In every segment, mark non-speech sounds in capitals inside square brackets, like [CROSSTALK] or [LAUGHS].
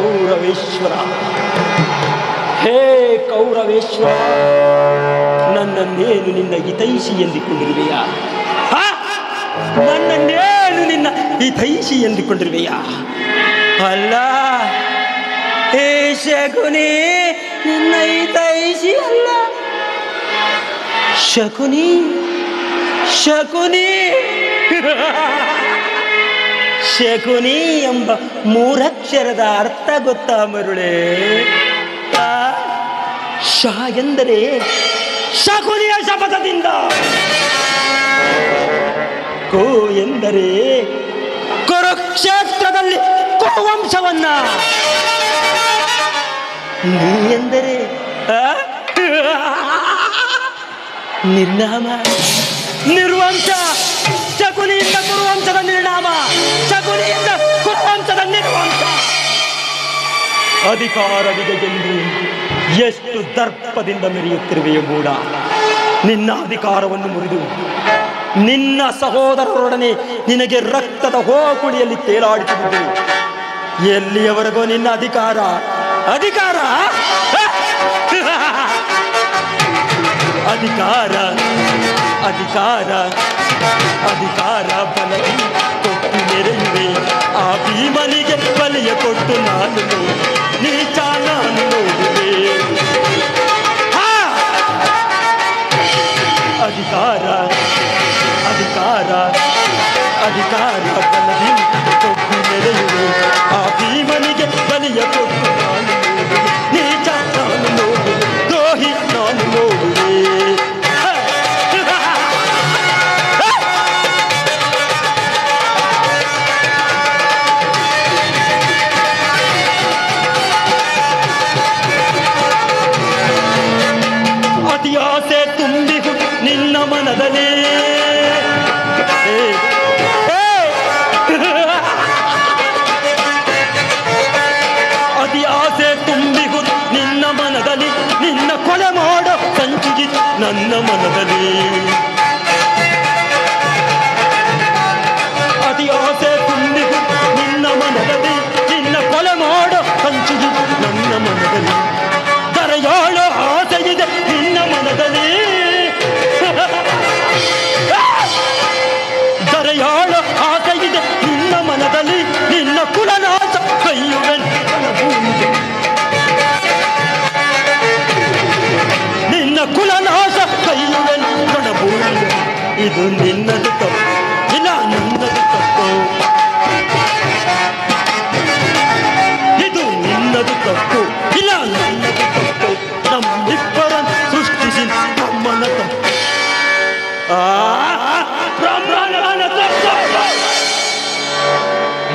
ಕೌರವೇಶ್ವರ. ಹೇ ಕೌರವೇಶ್ವರ, ನನ್ನನ್ನೇನು ನಿನ್ನ ಹಿತೈಷಿ ಎಂದುಕೊಂಡಿರುವೆಯಾ? ನನ್ನನ್ನೇನು ನಿನ್ನ ಹಿತೈಷಿ ಎಂದುಕೊಂಡಿರುವೆಯಾ ಅಲ್ಲ, ಹೇ ಶಕುನಿ, ನಿನ್ನ ಹಿತೈಷಿ ಅಲ್ಲ. ಶಕುನಿ ಶಕುನಿ. [LAUGHS] ಶಕುನಿ ಎಂಬ ಮೂರಕ್ಷರದ ಅರ್ಥ ಗೊತ್ತಾ ಮರುಳೆ? ಶ ಎಂದರೆ ಶಕುನಿಯ ಶಪಥದಿಂದ ಕೋ ಎಂದರೆ ಕುರುಕ್ಷೇತ್ರದಲ್ಲಿ ಕುರುವಂಶವನ್ನ ನೀ ಎಂದರೆ? ನಿರ್ನಾಮ, ನಿರ್ವಂಶ ಶಕುನಿಯಿಂದ ಕುರುವಂಶದ ನಿರ್ಣಾಮ, ಶಕುನಿಯಿಂದ ಕುರುವಂಶದ ನಿರ್ವಂಶ ಅಧಿಕಾರವಿದೆ ಎಂದು ಎಷ್ಟು ದರ್ಪದಿಂದ ಮೆರೆಯುತ್ತಿರುವೆಯೋ ಕೂಡ ನಿನ್ನ ಅಧಿಕಾರವನ್ನು ಮುರಿದು, ನಿನ್ನ ಸಹೋದರರೊಡನೆ ನಿನಗೆ ರಕ್ತದ ಹೋಕುಳಿಯಲ್ಲಿ ತೇಲಾಡಿಸುವುದು ಎಲ್ಲಿಯವರೆಗೂ ನಿನ್ನ ಅಧಿಕಾರ? ಅಧಿಕಾರ? ಅಧಿಕಾರ ಅಧಿಕಾರ. ಅಧಿಕಾರ ಬಲ ಕೊಟ್ಟು ಮೆರೆಯುವೆ ಆ ಭೀಮನಿಗೆ ಬಲಿಯ ಕೊಟ್ಟು ನಾನು ನೀಚ ನನ್ನ ಮನದಲ್ಲಿ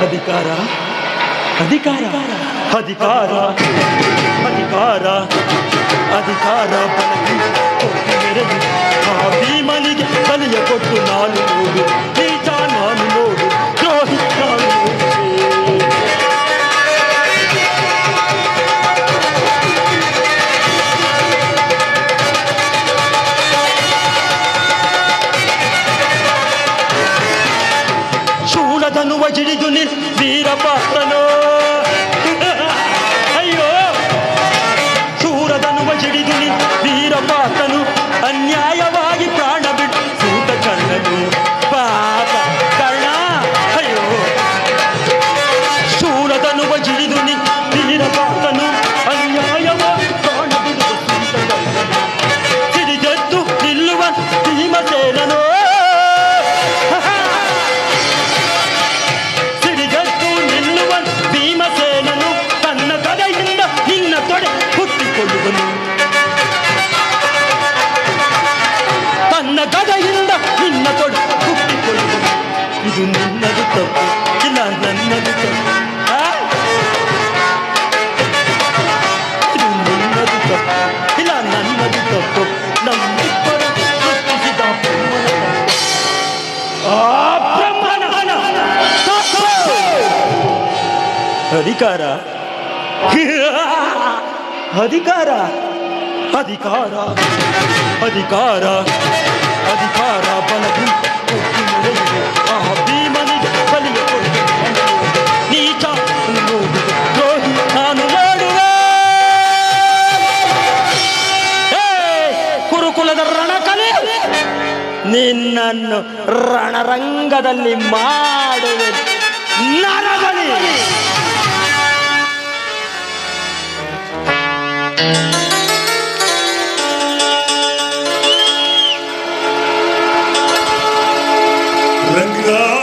अधिकारा अधिकारा अधिकारा ಶೂಲದನುವ ಹಿಡಿದು ನಿ ವೀರಪಾತ್ರನು ಅಯ್ಯೋ ಶೂರದನುವ ಹಿಡಿದು ನಿ ವೀರಪಾತ್ರನು ಅನ್ಯಾಯವಾಗಿ ಅಧಿಕಾರ ಅಧಿಕಾರ ಅಧಿಕಾರ ಅಧಿಕಾರ ಅಧಿಕಾರ ಬಲಗಿ ಆ ಮನಿ ಬಲಿಯ ನೀಚ ದ್ರೋಹಿ ನಾನು ಹೇ, ಕುರುಕುಲದ ರಣಕಲೆ. ನಿನ್ನನ್ನು ರಣರಂಗದಲ್ಲಿ ಮಾಡುವೆ. ನರಬಲಿ. Rengar